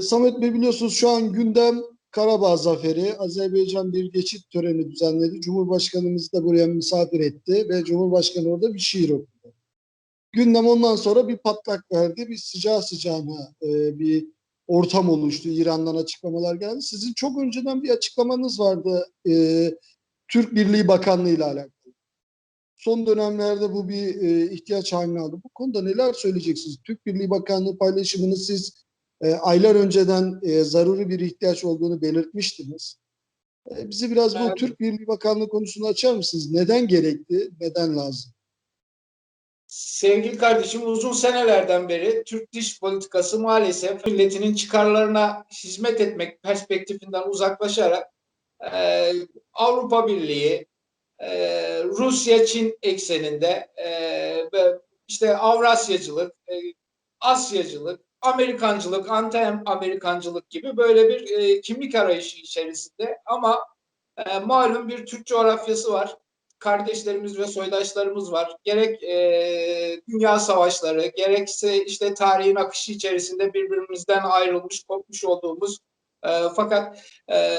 Samet Bey biliyorsunuz şu an gündem Karabağ Zaferi. Azerbaycan bir geçit töreni düzenledi. Cumhurbaşkanımız da buraya misafir etti ve Cumhurbaşkanı orada bir şiir okudu. Gündem ondan sonra bir patlak verdi. Bir sıcağı sıcağına e, bir ortam oluştu. İran'dan açıklamalar geldi. Sizin çok önceden bir açıklamanız vardı e, Türk Birliği Bakanlığı ile alakalı. Son dönemlerde bu bir e, ihtiyaç haline aldı. Bu konuda neler söyleyeceksiniz? Türk Birliği Bakanlığı paylaşımını siz e, aylar önceden e, zaruri bir ihtiyaç olduğunu belirtmiştiniz. E, bizi biraz bu. Türk Birliği Bakanlığı konusunu açar mısınız? Neden gerekti? Neden lazım? Sevgili kardeşim uzun senelerden beri Türk dış politikası maalesef milletinin çıkarlarına hizmet etmek perspektifinden uzaklaşarak e, Avrupa Birliği, e, Rusya-Çin ekseninde e, ve işte Avrasyacılık, e, Asyacılık, Amerikancılık, anti-Amerikancılık gibi böyle bir e, kimlik arayışı içerisinde ama e, malum bir Türk coğrafyası var kardeşlerimiz ve soydaşlarımız var. Gerek e, dünya savaşları, gerekse işte tarihin akışı içerisinde birbirimizden ayrılmış, kopmuş olduğumuz e, fakat e,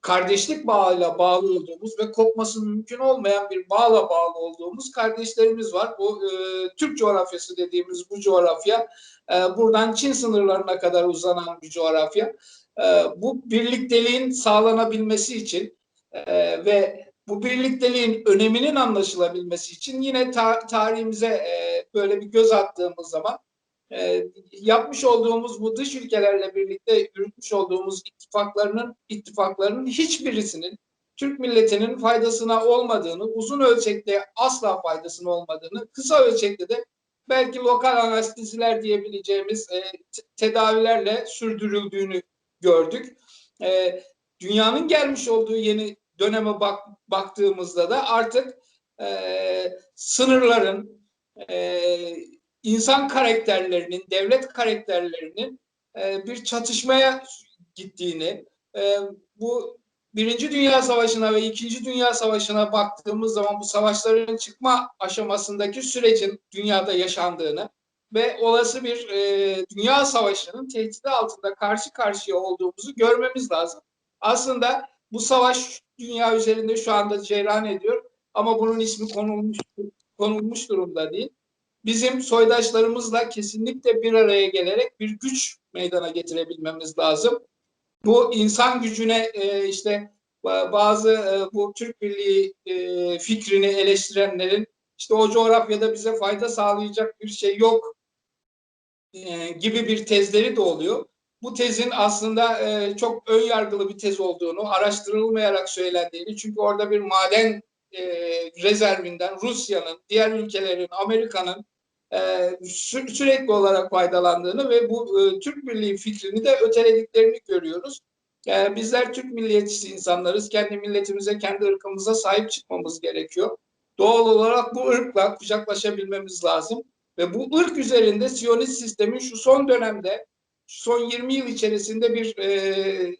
kardeşlik bağıyla bağlı olduğumuz ve kopması mümkün olmayan bir bağla bağlı olduğumuz kardeşlerimiz var. Bu e, Türk coğrafyası dediğimiz bu coğrafya e, buradan Çin sınırlarına kadar uzanan bir coğrafya. E, bu birlikteliğin sağlanabilmesi için e, ve bu birlikteliğin öneminin anlaşılabilmesi için yine ta- tarihimize e, böyle bir göz attığımız zaman e, yapmış olduğumuz bu dış ülkelerle birlikte yürütmüş olduğumuz ittifaklarının ittifaklarının hiçbirisinin Türk milletinin faydasına olmadığını, uzun ölçekte asla faydasına olmadığını, kısa ölçekte de belki lokal anesteziler diyebileceğimiz e, tedavilerle sürdürüldüğünü gördük. E, dünyanın gelmiş olduğu yeni döneme bak, baktığımızda da artık e, sınırların, e, insan karakterlerinin, devlet karakterlerinin e, bir çatışmaya gittiğini, e, bu Birinci Dünya Savaşı'na ve İkinci Dünya Savaşı'na baktığımız zaman bu savaşların çıkma aşamasındaki sürecin dünyada yaşandığını ve olası bir e, dünya savaşının tehdidi altında karşı karşıya olduğumuzu görmemiz lazım. Aslında bu savaş dünya üzerinde şu anda cereyan ediyor ama bunun ismi konulmuş konulmuş durumda değil. Bizim soydaşlarımızla kesinlikle bir araya gelerek bir güç meydana getirebilmemiz lazım. Bu insan gücüne e, işte ba- bazı e, bu Türk Birliği e, fikrini eleştirenlerin işte o coğrafyada bize fayda sağlayacak bir şey yok e, gibi bir tezleri de oluyor bu tezin aslında e, çok ön yargılı bir tez olduğunu, araştırılmayarak söylendiğini, çünkü orada bir maden e, rezervinden Rusya'nın, diğer ülkelerin, Amerika'nın e, sü- sürekli olarak faydalandığını ve bu e, Türk Birliği fikrini de ötelediklerini görüyoruz. Yani bizler Türk milliyetçisi insanlarız. Kendi milletimize, kendi ırkımıza sahip çıkmamız gerekiyor. Doğal olarak bu ırkla kucaklaşabilmemiz lazım. Ve bu ırk üzerinde Siyonist sistemin şu son dönemde son 20 yıl içerisinde bir e,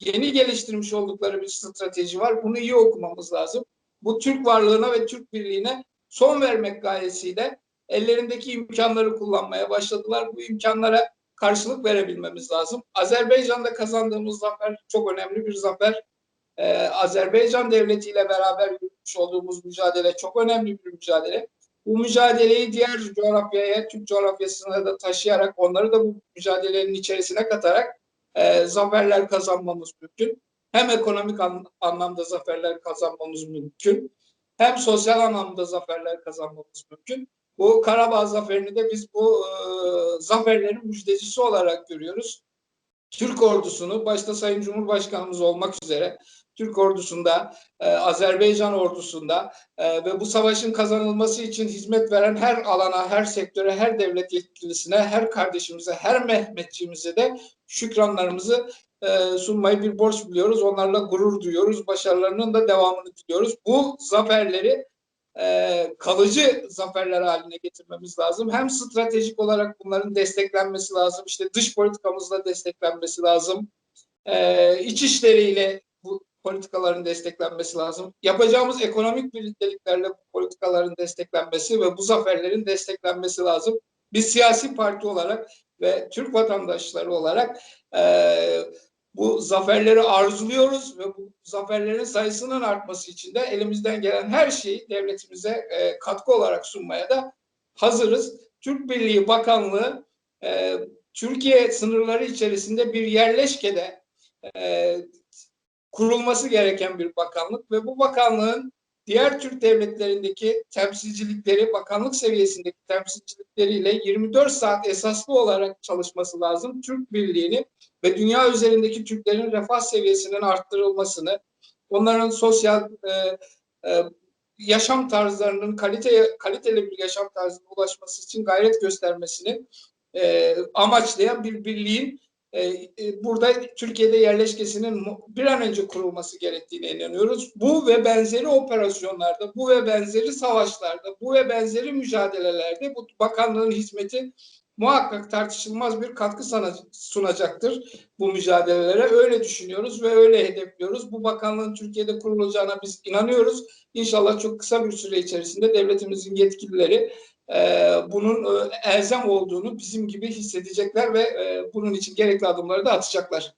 yeni geliştirmiş oldukları bir strateji var. Bunu iyi okumamız lazım. Bu Türk varlığına ve Türk birliğine son vermek gayesiyle ellerindeki imkanları kullanmaya başladılar. Bu imkanlara karşılık verebilmemiz lazım. Azerbaycan'da kazandığımız zafer çok önemli bir zafer. Ee, Azerbaycan devletiyle beraber yürütmüş olduğumuz mücadele çok önemli bir mücadele. Bu mücadeleyi diğer coğrafyaya, Türk coğrafyasına da taşıyarak onları da bu mücadelenin içerisine katarak e, zaferler kazanmamız mümkün. Hem ekonomik an- anlamda zaferler kazanmamız mümkün. Hem sosyal anlamda zaferler kazanmamız mümkün. Bu Karabağ zaferini de biz bu e, zaferlerin müjdecisi olarak görüyoruz. Türk ordusunu başta Sayın Cumhurbaşkanımız olmak üzere Türk ordusunda, e, Azerbaycan ordusunda e, ve bu savaşın kazanılması için hizmet veren her alana, her sektöre, her devlet yetkilisine, her kardeşimize, her Mehmetçimize de şükranlarımızı e, sunmayı bir borç biliyoruz. Onlarla gurur duyuyoruz. Başarılarının da devamını diliyoruz. Bu zaferleri e, kalıcı zaferler haline getirmemiz lazım. Hem stratejik olarak bunların desteklenmesi lazım. İşte dış politikamızla desteklenmesi lazım. E, iç işleriyle bu politikaların desteklenmesi lazım. Yapacağımız ekonomik birlikteliklerle bu politikaların desteklenmesi ve bu zaferlerin desteklenmesi lazım. Biz siyasi parti olarak ve Türk vatandaşları olarak e, bu zaferleri arzuluyoruz ve bu zaferlerin sayısının artması için de elimizden gelen her şeyi devletimize e, katkı olarak sunmaya da hazırız. Türk Birliği Bakanlığı e, Türkiye sınırları içerisinde bir yerleşkede e, kurulması gereken bir bakanlık ve bu bakanlığın diğer Türk devletlerindeki temsilcilikleri, bakanlık seviyesindeki temsilcilikleriyle 24 saat esaslı olarak çalışması lazım. Türk Birliği'ni ve dünya üzerindeki Türklerin refah seviyesinin arttırılmasını, onların sosyal e, e, yaşam tarzlarının kalite kaliteli bir yaşam tarzına ulaşması için gayret göstermesini e, amaçlayan bir birliğin burada Türkiye'de yerleşkesinin bir an önce kurulması gerektiğine inanıyoruz. Bu ve benzeri operasyonlarda, bu ve benzeri savaşlarda, bu ve benzeri mücadelelerde bu bakanlığın hizmeti muhakkak tartışılmaz bir katkı sunacaktır bu mücadelelere. Öyle düşünüyoruz ve öyle hedefliyoruz. Bu bakanlığın Türkiye'de kurulacağına biz inanıyoruz. İnşallah çok kısa bir süre içerisinde devletimizin yetkilileri e, bunun e, elzem olduğunu bizim gibi hissedecekler ve e, bunun için gerekli adımları da atacaklar.